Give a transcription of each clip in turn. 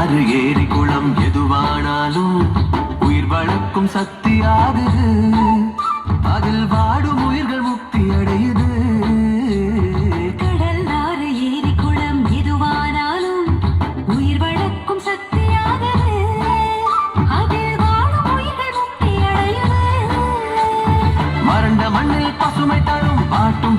ஆறு ஏரி குளம் எதுவானாலும் உயிர் வளர்க்கும் சக்தி ஆகுது. அதில் வாடும் உயிர்கள் முக்தி அடையுது. கடல் ஆறு ஏரி குளம் எதுவானாலும் உயிர் வளர்க்கும் சக்தியாகுது அதில் வாழும் உயிர்கள் முக்தி அடையுது. வறண்ட மண்ணில் பசுமை தரும் பாட்டும்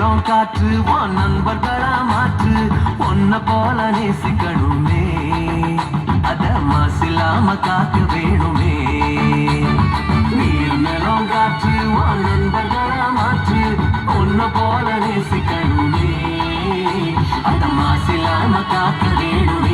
நிலம் காற்று உன் நண்பர்களா மாற்று உன்னை போல நேசிக்கணுமே. அத மாசில்லாம காக்க வேணுமே. நீர் நிலம் காற்று உன் நண்பர்களா மாற்று உன்னை போல நேசிக்கணுமே. அத மாசில்லாம காக்க வேணுமே.